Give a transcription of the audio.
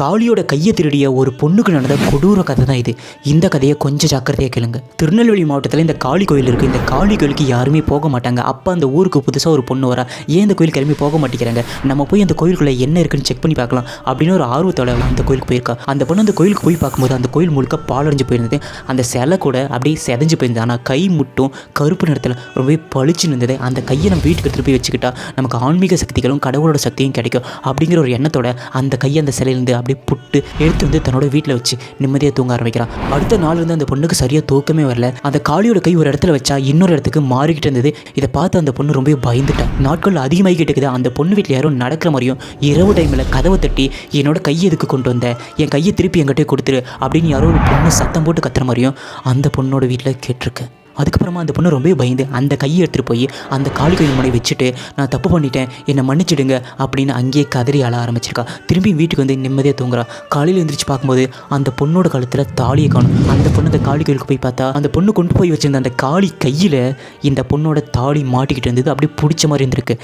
காளியோட கையை திருடிய ஒரு பொண்ணுக்கு நடந்த கொடூர கதை தான் இது. இந்த கதையை கொஞ்சம் ஜாக்கிரதையாக கேளுங்க. திருநெல்வேலி மாவட்டத்தில் இந்த காளி கோயில் இருக்குது இந்த காளி கோயிலுக்கு யாருமே போக மாட்டாங்க. அப்போ அந்த ஊருக்கு புதுசாக ஒரு பொண்ணு வரா. ஏன் இந்த கோயில் கிளம்பி போக மாட்டேங்கிறாங்க? நம்ம போய் அந்த கோயிலுக்குள்ளே என்ன இருக்குன்னு செக் பண்ணி பார்க்கலாம். அப்படின்னு ஒரு ஆர்வத்தோட அந்த கோயிலுக்கு போயிருக்கா. அந்த பொண்ணு அந்த கோயிலுக்கு போய் பார்க்கும்போது அந்த கோயில் முழுக்க பாலடைஞ்சு போயிருந்தது. அந்த சிலை கூட அப்படியே செதஞ்சு போயிருந்தது. ஆனால் கை மட்டும் கருப்பு நிறத்தில் ரொம்பவே பளிச்சு இருந்தது. அந்த கையை நம்ம வீட்டுக்கு எடுத்துகிட்டு போய் வச்சுக்கிட்டா நமக்கு ஆன்மீக சக்திகளும் கடவுளோட சக்தியும் கிடைக்கும். அப்படிங்கிற ஒரு எண்ணத்தோட அந்த கையை அந்த சிலையிலேருந்து அப்படியே புட்டு எடுத்து வந்து தன்னோட வீட்டில் வச்சு நிம்மதியாக தூங்க ஆரம்பிக்கிறான். அடுத்த நாள் இருந்து அந்த பொண்ணுக்கு சரியாக தூக்கமே வரல. அந்த காளியோட கை ஒரு இடத்துல வச்சா இன்னொரு இடத்துக்கு மாறிக்கிட்டு இருந்தது. இதை பார்த்து அந்த பொண்ணு ரொம்பவே பயந்துட்டான் நாட்கள் அதிகமாகிக்கிட்டு இருக்குது அந்த பொண்ணு வீட்டில் யாரும் நடக்கிற மாதிரியும் இரவு டைமில் கதவை தட்டி என்னோட கையை எதுக்கு கொண்டு வந்த? என் கையை திருப்பி என்கிட்ட கொடுத்துரு அப்படின்னு யாரோ ஒரு பொண்ணு சத்தம் போட்டு கத்துற மாதிரியும் அந்த பொண்ணோட வீட்டில் கேட்டிருக்கு. அதுக்கப்புறமா அந்த பொண்ணு ரொம்பவே பயந்து அந்த கையை எடுத்துகிட்டு போய் அந்த காளி கை முனை வச்சுட்டு நான் தப்பு பண்ணிட்டேன் என்னை மன்னிச்சிடுங்க அப்படின்னு அங்கேயே கதறி அழ ஆரம்பிச்சிருக்கா. திரும்பி வீட்டுக்கு வந்து நிம்மதியாக தூங்குறா. காலையில் எழுந்திரிச்சு பார்க்கும்போது அந்த பொண்ணோட கழுத்தில் தாலியை காணும். அந்த பொண்ணு அந்த காளி கோயிலுக்கு போய் பார்த்தா அந்த பொண்ணு கொண்டு போய் வச்சிருந்த அந்த காளி கையில் இந்த பொண்ணோட தாலி மாட்டிக்கிட்டு இருந்தது அப்படியே பிடிச்ச மாதிரி இருந்திருக்கு.